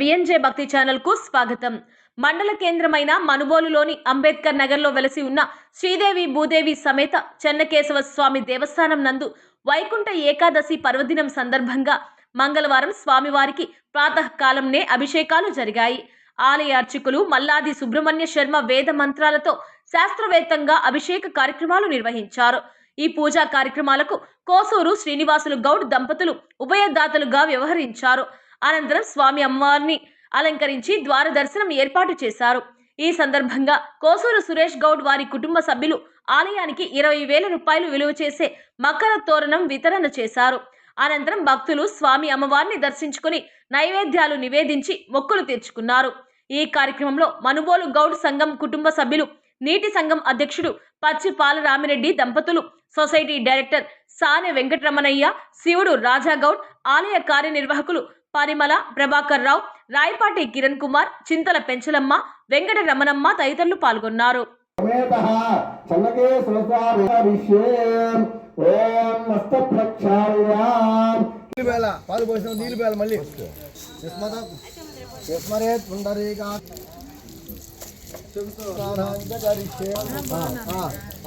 బిఎన్జే భక్తి ఛానల్కు స్వాగతం. మండల కేంద్రమైన మనుబోలులోని అంబేద్కర్ నగర్లో వెలసి ఉన్న శ్రీదేవి భూదేవి సమేత చెన్నకేశవ స్వామి దేవస్థానం నందు వైకుంఠ ఏకాదశి పర్వదినం సందర్భంగా మంగళవారం స్వామివారికి ప్రాతకాలంనే అభిషేకాలు జరిగాయి. ఆలయ అర్చకులు మల్లాది సుబ్రహ్మణ్య శర్మ వేద మంత్రాలతో శాస్త్రవేత్తంగా అభిషేక కార్యక్రమాలు నిర్వహించారు. ఈ పూజా కార్యక్రమాలకు కోసూరు శ్రీనివాసులు గౌడ్ దంపతులు ఉభయదాతలుగా వ్యవహరించారు. అనంతరం స్వామి అమ్మవారిని అలంకరించి ద్వార దర్శనం ఏర్పాటు చేశారు. ఈ సందర్భంగా కోసూరు సురేష్ గౌడ్ వారి కుటుంబ సభ్యులు ఆలయానికి ఇరవై వేల రూపాయలు విలువ చేసే మకర తోరణం వితరణ చేశారు. అనంతరం భక్తులు స్వామి అమ్మవారిని దర్శించుకుని నైవేద్యాలు నివేదించి మొక్కులు తీర్చుకున్నారు. ఈ కార్యక్రమంలో మనుబోలు గౌడ్ సంఘం కుటుంబ సభ్యులు నీటి సంఘం అధ్యక్షుడు పచ్చి పాలరామిరెడ్డి దంపతులు సొసైటీ డైరెక్టర్ సానె వెంకటరమణయ్య శివుడు రాజాగౌడ్ ఆలయ కార్యనిర్వాహకులు పరిమళ ప్రభాకర్ రావు రాయపాటి కిరణ్ కుమార్ చింతల పెంచలమ్మ వెంకట రమణమ్మ తదితరులు పాల్గొన్నారు.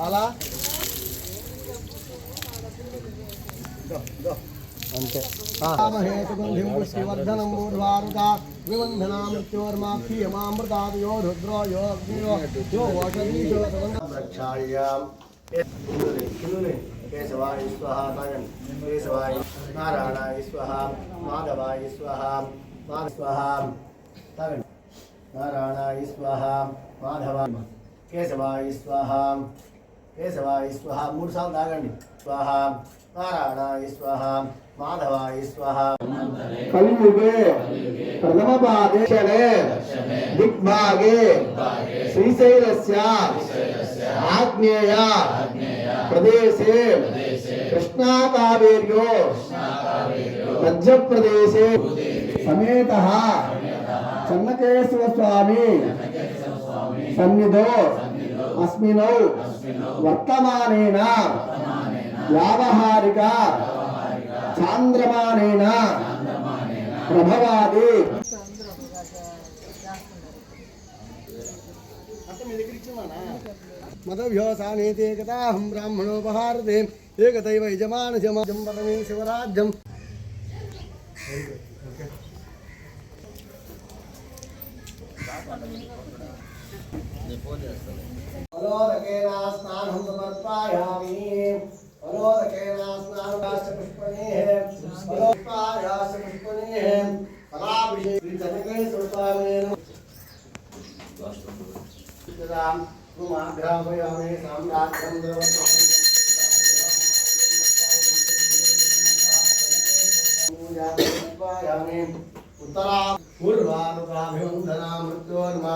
అలా. అంతే మహేశగుంధిం పుష్టివర్ధనం ఊర్వారుగా వివంధనా మృత్యోర్మాక్షీయమామృతాదయో రుద్రో యో అగ్నియో యో ఓషధీశో ప్రక్షాళ్యాం కేశవాయ స్వహ తగన్ కేశవాయ నారాయణాయ స్వహ మాధవాయ స్వహ మాధ స్వహ తగన్ నారాయణాయ స్వహ మాధవ కేశవాయ స్వహ కేశవాయ స్వహ మూడు సార్లు తాగండి. స్వహ నారాయణాయ స్వహ మాధవాయ స్వహ. కలియుగే ప్రథమ పాదే క్షణే దిగ్భాగే శ్రీశైలస్య ఆగ్నేయ ప్రదేశే కృష్ణాకావేర్యో మధ్యప్రదేశే సమేత చెన్నకేశవ స్వామి సన్నిధో అస్మినౌ వర్తమానేన వ్యావహారిక చాంద్రమానేన ప్రభవాది మదభ్యోసానేతే కథాహం బ్రాహ్మణోపహారతే ఏకతైవ యజమాన జమాజం పరమే శివరాజ్యం अलोदकेन स्नानं समर्पयामि अलोदकेन स्नानकाश्च पुष्पणेः अलोकायाश्च पुष्पणेः फलाभिषेक श्रीचनकै सुल्तानेन तदां त्वमाघ्रापयामि साम्राज्यं द्रवत्वं उत्तरा पूर्वानुगाभिवन्दना मृत्योर्मा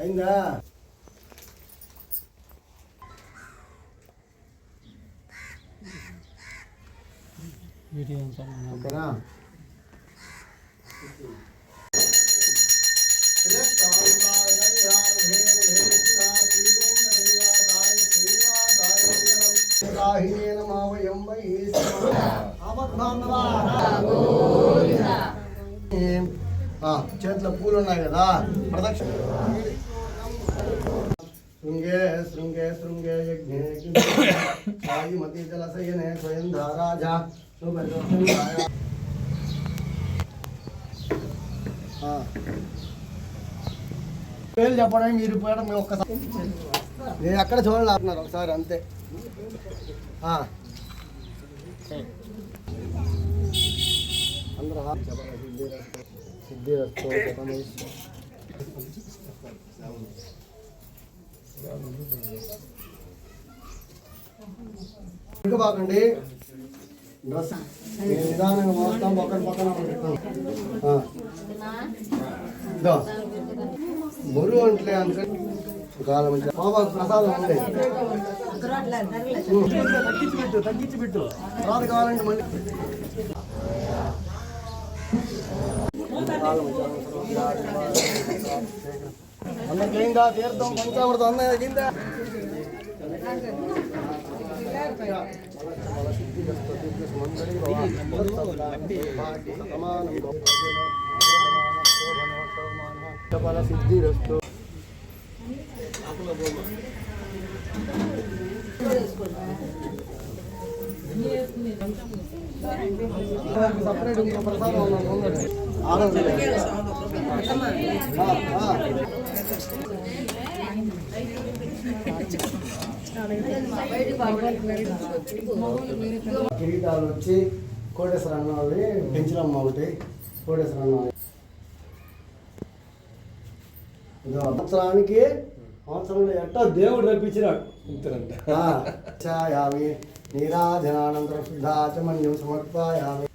అయిందా? ఓకేనా? చేతిలో పూలు ఉన్నాయి కదా. ప్రదక్షిణ. శృంగే శృంగే శృంగే యజ్ఞే సాయిమతి జలశయనే స్వయం ధారాజా శుభ పేరు చెప్పడం మీరు పోయడం మీరు ఒక్కసారి నేను ఎక్కడ చూడాలన్నారు ఒకసారి అంతే ఆ. అందరూ హా- సిద్ధిరస్తు శతమేశ్వర. ఇంకా బాగండి డ్రెస్ నిదానంగా మోస్తాం పక్కన పక్కన బరువు అంటే అందుకని కాలం ప్రసాదం ఉంది. తగ్గించి పెట్టు తగ్గించి పెట్టు రాదు కావాలంటే మళ్ళీ. అందరికి అయిందా తీర్థం పంచామృతం అందరికి సిద్ధిరస్తు సపరేట్ ఇంకో ప్రసాదం ఉన్నది, ఆరోగ్యం కిరీటాలు వచ్చి కోటేశ్వర అన్నది పెంచినమ్మ ఒకటి కోటేశ్వర అన్న ఇదో సంవత్సరానికి సంవత్సరంలో ఎట్టో దేవుడు రప్పించినాడు. ఆ, ఛాయామి నీరాజనానంతరం శుద్ధాచమన్యం సమర్పయామి.